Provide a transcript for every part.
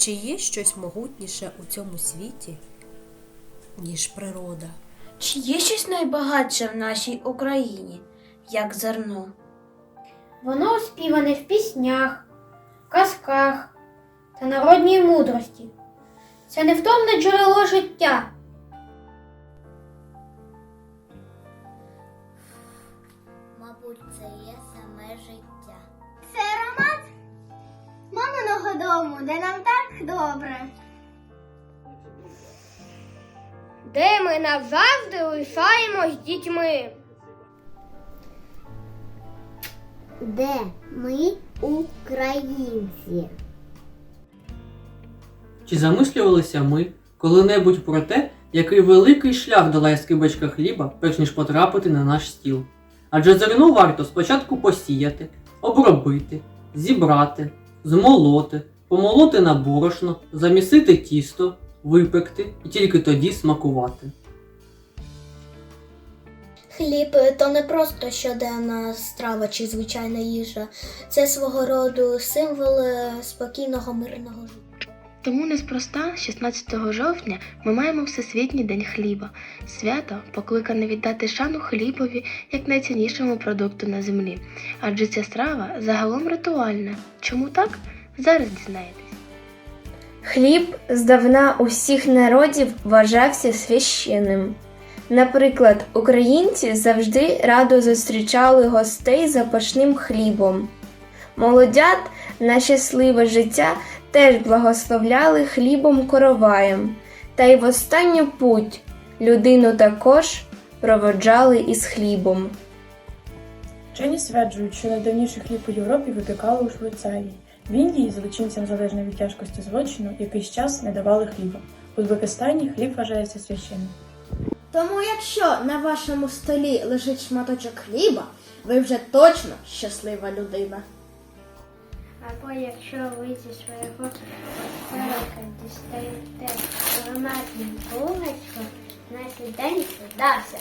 Чи є щось могутніше у цьому світі, ніж природа? Чи є щось найбагатше в нашій Україні, як зерно? Воно оспіване в піснях, казках та народній мудрості. Це невтомне джерело життя. Мабуть, це є саме життя. Це аромат маминого дому, де нам так добре. Де ми назавжди лишаємось дітьми. Де ми українці? Чи замислювалися ми коли-небудь про те, який великий шлях долає скибочка хліба, перш ніж потрапити на наш стіл? Адже зерно варто спочатку посіяти, обробити, зібрати, змолоти, помолоти на борошно, замісити тісто, випекти і тільки тоді смакувати. Хліб то не просто щоденна страва чи звичайна їжа. Це свого роду символ е, спокійного мирного життя. Тому неспроста 16 жовтня ми маємо Всесвітній день хліба. Свято покликане віддати шану хлібові як найціннішому продукту на землі. Адже ця страва загалом ритуальна. Чому так? Зараз дізнаєтесь. Хліб здавна у всіх народів вважався священним. Наприклад, українці завжди радо зустрічали гостей запашним хлібом. Молодят на щасливе життя теж благословляли хлібом короваєм, та й в останню путь людину також проводжали із хлібом. Вчені стверджують, що найдавніший хліб у Європі випікали у Швейцарії. В Індії злочинцям залежно від тяжкості злочину якийсь час не давали хліба. У Узбекистані хліб вважається священним. Тому якщо на вашому столі лежить шматочок хліба, ви вже точно щаслива людина. Або якщо ви зі свого оселика дістаєте ароматну булочку, значить день вдався.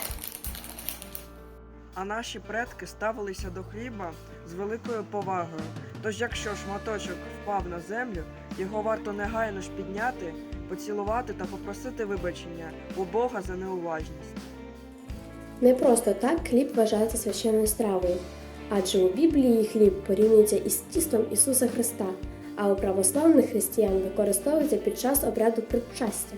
А наші предки ставилися до хліба з великою повагою. Тож, якщо шматочок впав на землю, його варто негайно ж підняти, поцілувати та попросити вибачення у Бога за неуважність. Не просто так хліб вважається священною стравою, адже у Біблії хліб порівнюється із тістом Ісуса Христа, а у православних християн використовується під час обряду причастя.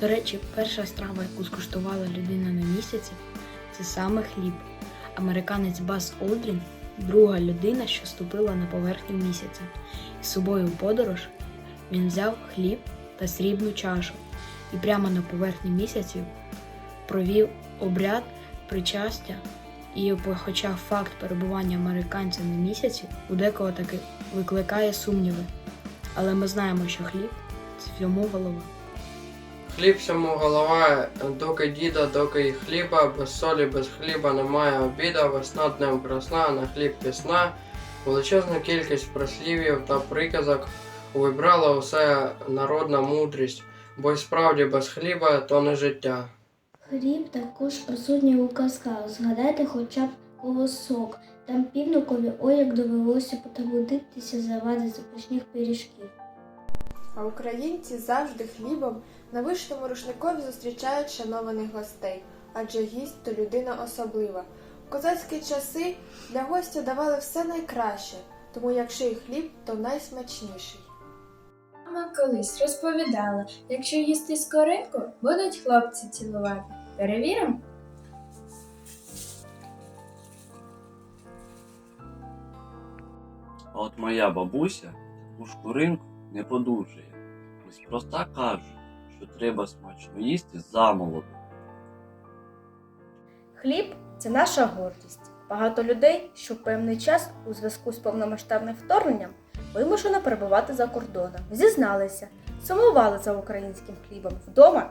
До речі, перша страва, яку скуштувала людина на місяці, це саме хліб. Американець Бас Олдрін друга людина, що ступила на поверхню місяця. Із собою у подорож він взяв хліб та срібну чашу і прямо на поверхні місяців провів обряд причастя. І хоча факт перебування американця на місяці у декого таки викликає сумніви. Але ми знаємо, що хліб це всьому голова. Хліб всьому голова, доки діда, доки й хліба, без солі, без хліба немає обіда, весна днем красна, на хліб пісна. Величезна кількість прослів'їв та приказок вибрала усе народна мудрість, бо й справді без хліба то не життя. Хліб також присутній у казках. Згадайте хоча б колосок. Там півникові ой як довелося потрудитися завади запашних пиріжків. А українці завжди хлібом на вишному рушникові зустрічають шанованих гостей, адже гість то людина особлива. У козацькі часи для гостя давали все найкраще, тому якщо і хліб, то найсмачніший. Мама колись розповідала, якщо їсти скоринку, будуть хлопці цілувати. Перевіримо? А от моя бабуся таку шкуринку не подужує. Неспроста кажуть, що треба смачно їсти замолоду. Хліб це наша гордість. Багато людей, що в певний час у зв'язку з повномасштабним вторгненням вимушено перебувати за кордоном. Зізналися, сумували за українським хлібом вдома.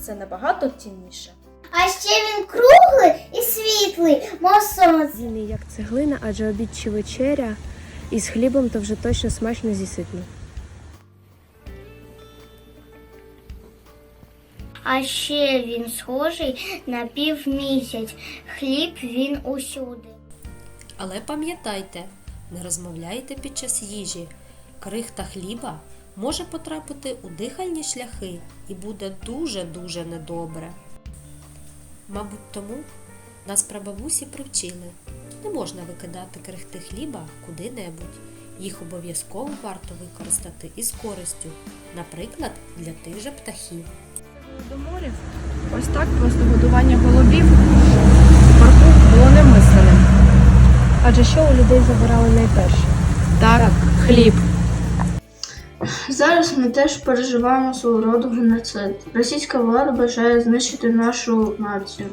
Це набагато цінніше. А ще він круглий і світлий, мов сонце. Зімі як цеглина, адже обід чи вечеря із хлібом то вже точно смачно зіситно. А ще він схожий на півмісяць. Хліб він усюди. Але пам'ятайте, не розмовляйте під час їжі. Крихта хліба може потрапити у дихальні шляхи і буде дуже-дуже недобре. Мабуть, тому нас прабабусі привчили. Не можна викидати крихти хліба куди-небудь. Їх обов'язково варто використати із користю, наприклад, для тих же птахів. До морів ось так просто годування голубів у парку було немисленим. Адже що у людей забирали найперше? Так, хліб. Зараз ми теж переживаємо свого роду геноцид. Російська влада бажає знищити нашу націю.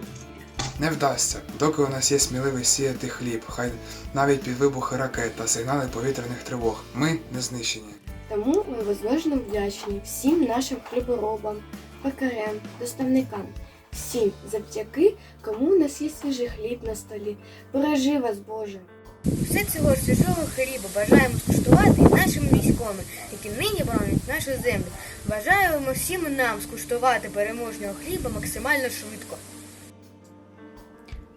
Не вдасться, доки у нас є сміливість сіяти хліб, хай навіть під вибухи ракет та сигнали повітряних тривог. Ми не знищені. Тому ми безмежно вдячні всім нашим хліборобам, пекарям, доставникам, всім завдяки, кому у нас є свіжий хліб на столі. Бережи вас, Боже! Все цього свіжого хліба бажаємо скуштувати і нашим військовим, які нині боронять нашу землю. Бажаємо всім нам скуштувати переможного хліба максимально швидко.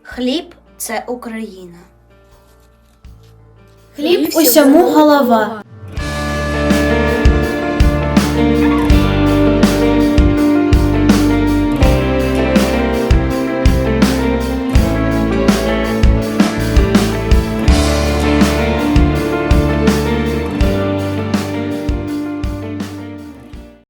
Хліб це Україна. Хліб усьому голова.